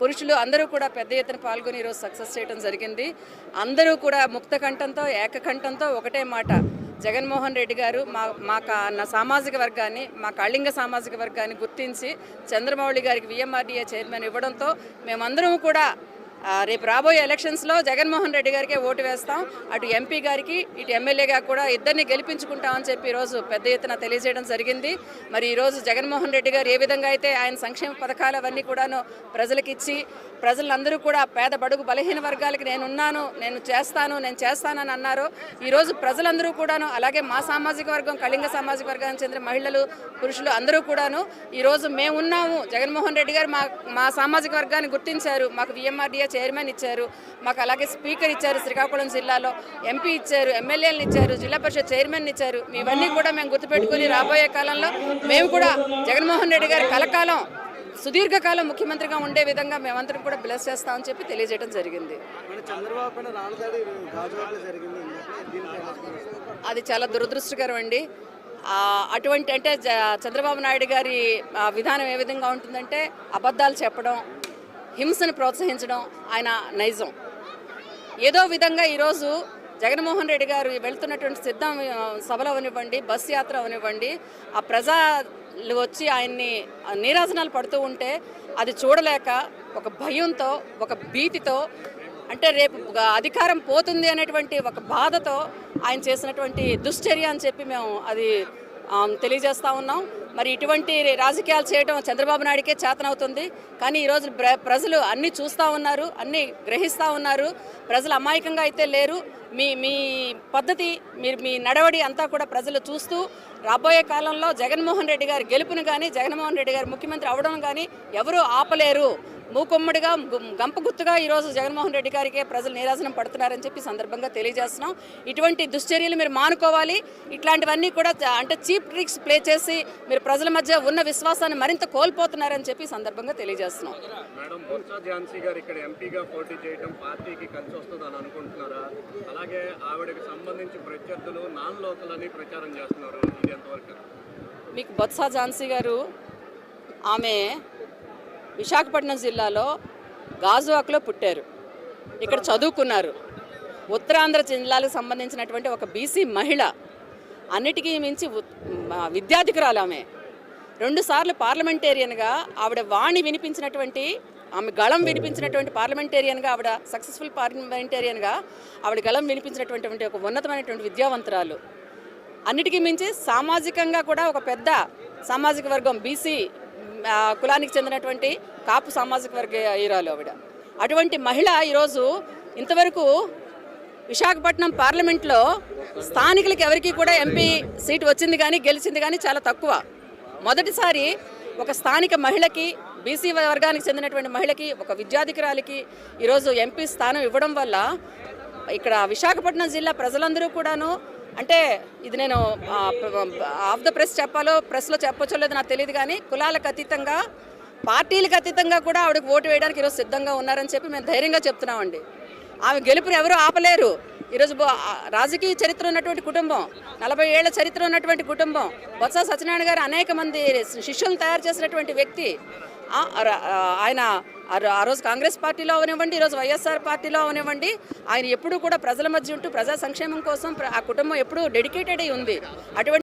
పురుషులు అందరూ కూడా పెద్ద ఎత్తున పాల్గొని ఈరోజు సక్సెస్ చేయడం జరిగింది. అందరూ కూడా ముక్త కంఠంతో ఏకకంఠంతో ఒకటే మాట. జగన్మోహన్ రెడ్డి గారు మా మా నా సామాజిక వర్గాన్ని మా కళింగ సామాజిక వర్గాన్ని గుర్తించి చంద్రమౌళి గారికి విఎంఆర్డీఏ చైర్మన్ ఇవ్వడంతో మేమందరం కూడా రేపు రాబోయే ఎలక్షన్స్లో జగన్మోహన్ రెడ్డి గారికే ఓటు వేస్తాం. అటు ఎంపీ గారికి ఇటు ఎమ్మెల్యేగా కూడా ఇద్దరిని గెలిపించుకుంటామని చెప్పి ఈరోజు పెద్ద ఎత్తున తెలియజేయడం జరిగింది. మరి ఈరోజు జగన్మోహన్ రెడ్డి గారు ఏ విధంగా అయితే ఆయన సంక్షేమ పథకాలు అవన్నీ కూడాను ప్రజలకిచ్చి ప్రజలందరూ కూడా పేద బడుగు బలహీన వర్గాలకి నేను ఉన్నాను నేను చేస్తాను నేను చేస్తానని అన్నారు. ఈరోజు ప్రజలందరూ కూడాను అలాగే మా సామాజిక వర్గం కళింగ సామాజిక వర్గానికి చెందిన మహిళలు పురుషులు అందరూ కూడాను ఈరోజు మేము ఉన్నాము. జగన్మోహన్ రెడ్డి గారు మా మా సామాజిక వర్గాన్ని గుర్తించారు. మాకు విఎంఆర్డీఏ చైర్మన్ ఇచ్చారు. మాకు అలాగే స్పీకర్ ఇచ్చారు శ్రీకాకుళం జిల్లాలో. ఎంపీ ఇచ్చారు ఎమ్మెల్యేలను ఇచ్చారు జిల్లా పరిషత్ చైర్మన్ ఇచ్చారు. ఇవన్నీ కూడా మేము గుర్తుపెట్టుకుని రాబోయే కాలంలో మేము కూడా జగన్మోహన్ రెడ్డి గారి కలకాలం సుదీర్ఘకాలం ముఖ్యమంత్రిగా ఉండే విధంగా మేమందరం కూడా బ్లెస్ చేస్తామని చెప్పి తెలియజేయడం జరిగింది? అది చాలా దురదృష్టకరం అండి. అటువంటి అంటే చంద్రబాబు నాయుడు గారి విధానం ఏ విధంగా ఉంటుందంటే అబద్ధాలు చెప్పడం హింసను ప్రోత్సహించడం ఆయన నైజం. ఏదో విధంగా ఈరోజు జగన్మోహన్ రెడ్డి గారు వెళ్తున్నటువంటి సిద్ధం సభలు అవనివ్వండి బస్ యాత్ర అవనివ్వండి ఆ ప్రజలు వచ్చి ఆయన్ని నీరాజనాలు పడుతూ ఉంటే అది చూడలేక ఒక భయంతో ఒక భీతితో అంటే రేపు అధికారం పోతుంది అనేటువంటి ఒక బాధతో ఆయన చేసినటువంటి దుశ్చర్య అని చెప్పి మేము అది తెలియజేస్తూ ఉన్నాం. మరి ఇటువంటి రాజకీయాలు చేయడం చంద్రబాబు నాయుడికే చేతనవుతుంది. కానీ ఈరోజు ప్ర ప్రజలు అన్నీ చూస్తూ ఉన్నారు అన్నీ గ్రహిస్తూ ఉన్నారు. ప్రజలు అమాయకంగా అయితే లేరు. మీ మీ పద్ధతి మీరు మీ నడవడి అంతా కూడా ప్రజలు చూస్తూ రాబోయే కాలంలో జగన్మోహన్ రెడ్డి గారి గెలుపును కానీ జగన్మోహన్ రెడ్డి గారు ముఖ్యమంత్రి అవడం కానీ ఎవరూ ఆపలేరు. మూకుమ్మడిగా గు- గంప గుత్తుగా ఈరోజు జగన్మోహన్ రెడ్డి గారికి ప్రజలు నీరాజనం పడుతున్నారని చెప్పి సందర్భంగా తెలియజేస్తున్నాం. ఇటువంటి దుశ్చర్యలు మీరు మానుకోవాలి. ఇట్లాంటివన్నీ కూడా అంటే చీప్ ట్రిక్స్ ప్లే చేసి మీరు ప్రజల మధ్య ఉన్న విశ్వాసాన్ని మరింత కోల్పోతున్నారని చెప్పి సందర్భంగా తెలియజేస్తున్నాం. మేడం బొత్స ఝాన్సీ గారు ఇక్కడ ఎంపీగా పోటీ చేయడం పార్టీకి కలిసి వస్తుందని అనుకుంటున్నారా? అలాగే ఆవిడకి సంబంధించి ప్రత్యర్థులు నాన్ లోకల్ అని ప్రచారం చేస్తున్నారు. ఇది ఎంతవరకు? మీకు బొత్స ఝాన్సీ గారు ఆమె విశాఖపట్నం జిల్లాలో గాజువాకలో పుట్టారు. ఇక్కడ చదువుకున్నారు. ఉత్తరాంధ్ర జిల్లాలకు సంబంధించినటువంటి ఒక బీసీ మహిళ. అన్నిటికీ మించి విద్యాధికురాలు ఆమె. రెండుసార్లు పార్లమెంటేరియన్గా ఆవిడ వాణి వినిపించినటువంటి ఆమె గళం వినిపించినటువంటి పార్లమెంటేరియన్గా ఆవిడ సక్సెస్ఫుల్ పార్లమెంటేరియన్గా ఆవిడ గళం వినిపించినటువంటి ఒక ఉన్నతమైనటువంటి విద్యావంతురాలు. అన్నిటికీ మించి సామాజికంగా కూడా ఒక పెద్ద సామాజిక వర్గం బీసీ కులానికి చెందినటువంటి కాపు సామాజిక వర్గ ఈరాలు ఆవిడ. అటువంటి మహిళ ఈరోజు ఇంతవరకు విశాఖపట్నం పార్లమెంట్లో స్థానికులకి ఎవరికి కూడా ఎంపీ సీటు వచ్చింది కానీ గెలిచింది కానీ చాలా తక్కువ. మొదటిసారి ఒక స్థానిక మహిళకి బీసీ వర్గానికి చెందినటువంటి మహిళకి ఒక విద్యాధికారాలకి ఈరోజు ఎంపీ స్థానం ఇవ్వడం వల్ల ఇక్కడ విశాఖపట్నం జిల్లా ప్రజలందరూ కూడాను అంటే ఇది నేను ఆఫ్ ద ప్రెస్ చెప్పాలో ప్రెస్లో చెప్పొచ్చో లేదో నాకు తెలియదు కానీ కులాలకు అతీతంగా పార్టీలకు అతీతంగా కూడా ఆవిడకి ఓటు వేయడానికి ఈరోజు సిద్ధంగా ఉన్నారని చెప్పి మేము ధైర్యంగా చెప్తున్నామండి. ఆమె గెలుపుని ఎవరూ ఆపలేరు. ఈరోజు రాజకీయ చరిత్ర ఉన్నటువంటి కుటుంబం నలభై ఏళ్ళ చరిత్ర ఉన్నటువంటి కుటుంబం బొత్స సత్యనారాయణ గారు అనేక మంది శిష్యులను తయారు చేసినటువంటి వ్యక్తి ఆయన ఆ రోజు కాంగ్రెస్ పార్టీలో అవనివ్వండి ఈరోజు వైఎస్ఆర్ పార్టీలో అవనివ్వండి. ఆయన ఎప్పుడూ కూడా ప్రజల మధ్య ఉంటూ ప్రజా సంక్షేమం కోసం ఆ కుటుంబం ఎప్పుడూ డెడికేటెడ్ అయి ఉంది. అటువంటి